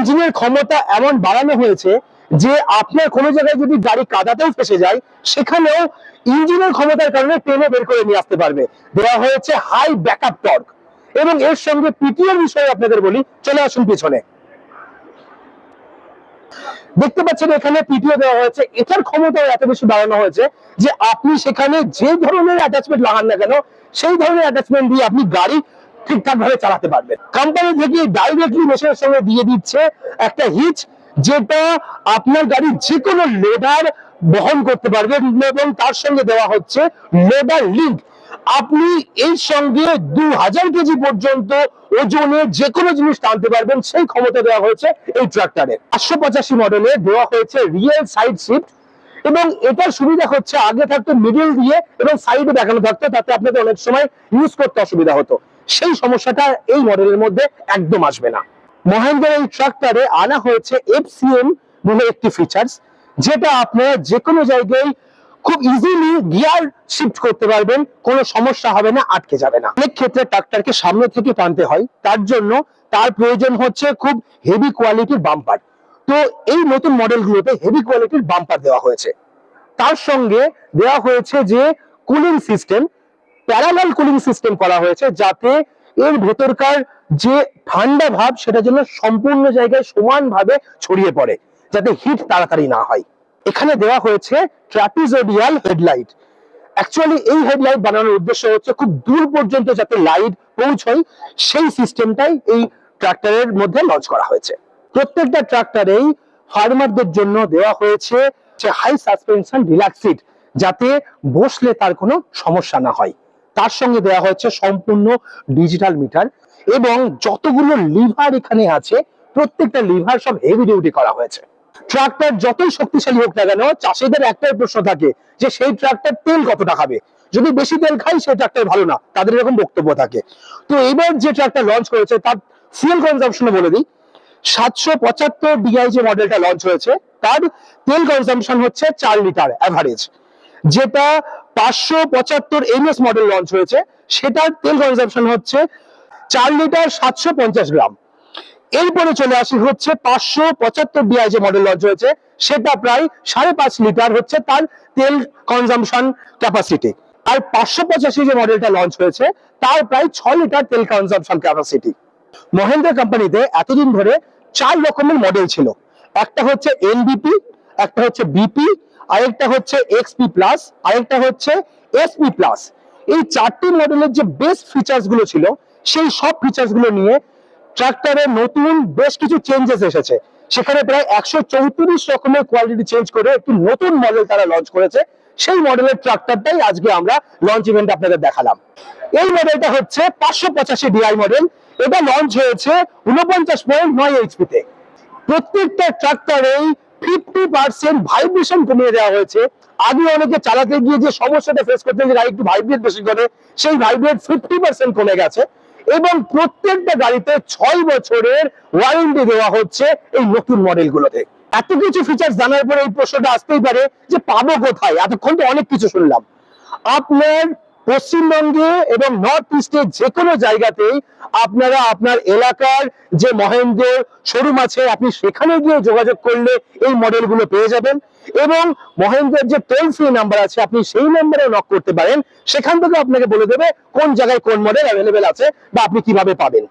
ইঞ্জিনের ক্ষমতা এমন বাড়ানো হয়েছে যে আপনার কোনো জায়গায় যদি গাড়ি কাদাতেও ফেসে যায়, সেখানেও ইঞ্জিনের ক্ষমতার কারণে টেনে বের করে নিয়ে আসতে পারবে। দেওয়া হয়েছে হাই ব্যাকআপ টর্ক এবং এর সঙ্গে পিটিওর বিষয়ে আপনাদের বলি, চলে আসুন পিছনে। দেখতে পাচ্ছেন এখানে পিটিও দেওয়া হয়েছে। এটার ক্ষমতা এত বেশি বাড়ানো হয়েছে যে আপনি সেখানে যে ধরনের অ্যাটাচমেন্ট লাগান না কেন, সেই ধরনের অ্যাটাচমেন্ট দিয়ে আপনি গাড়ি ঠিকঠাক ভাবে চালাতে পারবেন কোম্পানি থেকে ডাইরেক্টলি মেশিনের সঙ্গে দিয়ে দিচ্ছে একটা হিচ যেটা আপনার গাড়ির যে কোনো লোডার বহন করতে পারবে এবং তার সঙ্গে দেওয়া হচ্ছে লোডার লিঙ্ক আপনি এর সঙ্গে দু হাজার কেজি পর্যন্ত ওজনে যে কোনো জিনিস টানতে পারবেন, সেই ক্ষমতা দেওয়া হয়েছে এই ট্রাক্টরে আটশো পঁচাশি মডেলে দেওয়া হয়েছে রিয়েল সাইড শিফট এবং এটার সুবিধা হচ্ছে আগে থাকতো মিডিল দিয়ে এবং সাইডে দেখানো থাকতো, তাতে আপনাদের অনেক সময় ইউজ করতে অসুবিধা হতো। সেই সমস্যাটা এই মডেলের মধ্যে একদম আসবে না। মহেন্দ্রের এই ট্রাক্টরে আনা হয়েছে এফসিএম বলে একটি ফিচার্স যেটা আপনারা যে কোনো জায়গায় খুব ইজিলি গিয়ার শিফট করতে পারবেন, কোনো সমস্যা হবে না, আটকে যাবে না। অনেক ক্ষেত্রে ট্রাক্টরকে সামনে থেকে টানতে হয়, তার জন্য তার প্রয়োজন হচ্ছে খুব হেভি কোয়ালিটির বাম্পার তো এই নতুন মডেলগুলোতে হেভি কোয়ালিটির বাম্পার দেওয়া হয়েছে। তার সঙ্গে দেওয়া হয়েছে যে cooling system parallel cooling system করা হয়েছে যাতে এর ভেতরকার যে ঠান্ডা ভাব সেটা যেন সম্পূর্ণ জায়গায় সমানভাবে ছড়িয়ে পড়ে, যাতে হিট তাড়াতাড়ি না হয়। এখানে দেওয়া হয়েছে ট্রাপিজোডিয়াল হেডলাইট অ্যাকচুয়ালি এই হেডলাইট বানানোর উদ্দেশ্য হচ্ছে খুব দূর পর্যন্ত যাতে লাইট পৌঁছয়, সেই সিস্টেমটাই এই ট্রাক্টরের মধ্যে লঞ্চ করা হয়েছে। প্রত্যেকটা ট্রাক্টরেই ফার্মারদের জন্য দেওয়া হয়েছে হাই সাসপেনশন রিল্যাক্স সিট যাতে বসলে তার কোনো সমস্যা না হয়। তার সঙ্গে দেওয়া হচ্ছে সম্পূর্ণ ডিজিটাল মিটার এবং যতগুলো লিভার এখানে আছে, প্রত্যেকটা লিভার সব হেভি ডিউটি করা হয়েছে। ট্রাক্টর যতই শক্তিশালী হোক না কেন, চাষিদের একটাই প্রশ্ন থাকে যে সেই ট্রাক্টর তেল কতটা খাবে? যদি বেশি তেল খাই সেই ট্রাক্টর ভালো না। তাদের এরকম বক্তব্য থাকে। তো এবার যে ট্রাক্টর লঞ্চ করেছে, তার ফুয়েল কনজাম্পশন বলে দিই। সাতশো পঁচাত্তর ডিআই যে মডেলটা লঞ্চ হয়েছে। তার তেল কনজাম্পশন হচ্ছে চার লিটার অ্যাভারেজ যেটা পাঁচশো পঁচাত্তর এমএস মডেল লঞ্চ হয়েছে। সেটার তেল কনজাম্পশন হচ্ছে চার লিটার সাতশো পঞ্চাশ গ্রাম। এরপরে চলে আসি হচ্ছে পাঁচশো পঁচাত্তর ডিআই যে মডেল লঞ্চ হয়েছে। সেটা প্রায় সাড়ে পাঁচ লিটার হচ্ছে তার তেল কনজাম্পশন ক্যাপাসিটি আর পাঁচশো পঁচাশি যে মডেলটা লঞ্চ হয়েছে, তার প্রায় ছ লিটার তেল কনজাম্পশন ক্যাপাসিটি মহেন্দ্র কোম্পানিতে এতদিন ধরে চার রকমের মডেল ছিল। একটা হচ্ছে এনবিপি একটা হচ্ছে বিপি আরেকটা হচ্ছে এক্সপি প্লাস আরেকটা হচ্ছে এসপি প্লাস এই চারটি মডেলের যে বেস্ট ফিচার্সগুলো ছিল, সেই সব ফিচার্সগুলো নিয়ে ট্রাক্টরে নতুন বেশ কিছু চেঞ্জেস এসেছে। সেখানে প্রায় একশো চৌত্রিশ রকমের কোয়ালিটি চেঞ্জ করে একটি নতুন মডেল তারা লঞ্চ করেছে। সেই মডেলের ট্রাক্টরটাই আজকে আমরা লঞ্চ ইভেন্ট আপনাদের দেখালাম। এই মডেলটা হচ্ছে পাঁচশো পঁচাশি ডিআই মডেল এটা লঞ্চ হয়েছে উনপঞ্চাশ পয়েন্ট নয় এইচপিতে প্রত্যেকটা ট্রাক্টরেই ফিফটি পার্সেন্ট ভাইব্রেশন কমিয়ে দেওয়া হয়েছে। আগে অনেকে চালাতে গিয়ে যে সমস্যাটা ফেস করতে যে একটু ভাইব্রেট বেশি করে, সেই ভাইব্রেট ফিফটি পার্সেন্ট কমে গেছে। এবং প্রত্যেকটা গাড়িতে ছয় বছরের ওয়ারেন্টি দেওয়া হচ্ছে এই নতুন মডেলগুলোতে এত কিছু ফিচার জানার পরে এই প্রশ্নটা আসতেই পারে যে পাবো কোথায়? এতক্ষণ তো অনেক কিছু শুনলাম। আপনার পশ্চিমবঙ্গে এবং নর্থ ইস্টের যে কোনো জায়গাতেই আপনারা আপনার এলাকার যে মহেন্দ্র শোরুম আছে, আপনি সেখানে গিয়ে যোগাযোগ করলে এই মডেলগুলো পেয়ে যাবেন। এবং মহেন্দ্রের যে টোল ফ্রি নাম্বার আছে, আপনি সেই নাম্বারে নক করতে পারেন। সেখান থেকে আপনাকে বলে দেবে কোন জায়গায় কোন মডেল অ্যাভেলেবেল আছে বা আপনি কীভাবে পাবেন।